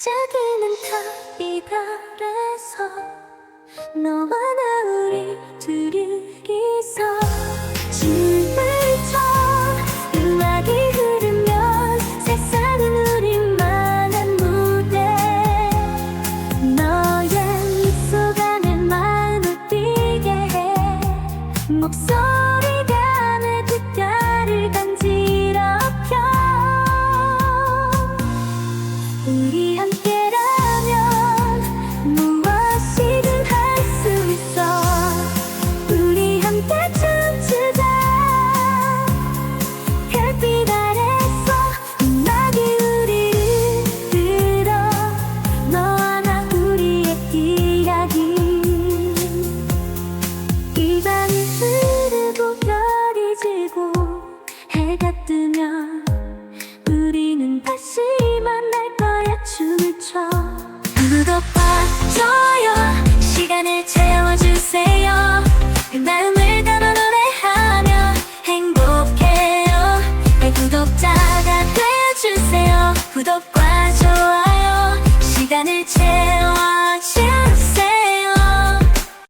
반짝이는 달빛아래서 너와 나 우리 둘이서 춤을 춰 음악이 흐르면 세상은 우리만한 무대. 너의 미소가 내 마음을 뛰게 해. 목소리 우리 함께라면 무엇이든 할 수 있어. 우리 함께 춤추자. 별빛 아래서 음악이 우리를 들어. 너와 나 우리의 이야기. 이 밤이 흐르고 별이 지고 해가 뜨면 우리는 다시 춤을 춰 구독과 좋아요. 시간을 채워주세요. 그 마음을 담아 노래하며 행복해요. 내 구독자가 되어주세요. 구독과 좋아요. 시간을 채워